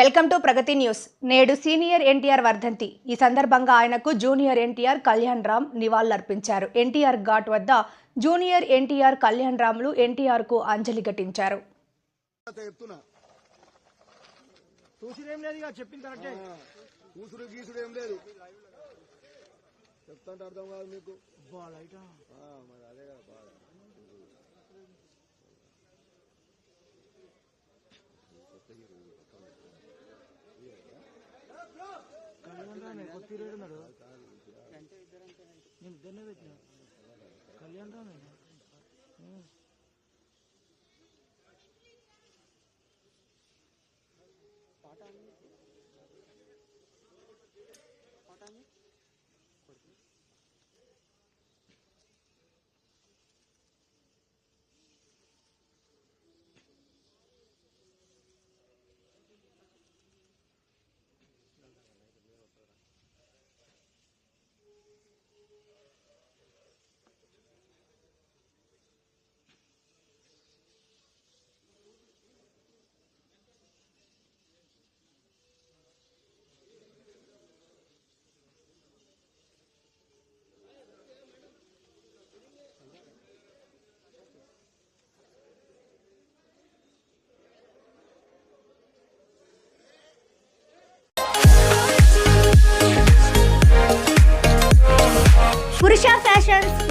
Welcome to Pragati news. నేడు senior NTR వర్ధంతి. ఈ సందర్భంగా ఆయనకు జూనియర్ ఎన్టీఆర్ కళ్యాణ్ రామ్ నివాళులర్పించారు. ఎన్టీఆర్ ఘాట్ వద్ద జూనియర్ ఎన్టీఆర్ కళ్యాణ్ రామ్లు ఎన్టీఆర్కు అంజలి ఘటించారు. అంత రామే కొత్త హీరోడు ఉన్నాడు. నేను ఇద్దరినే కళ్యాణ్ రామే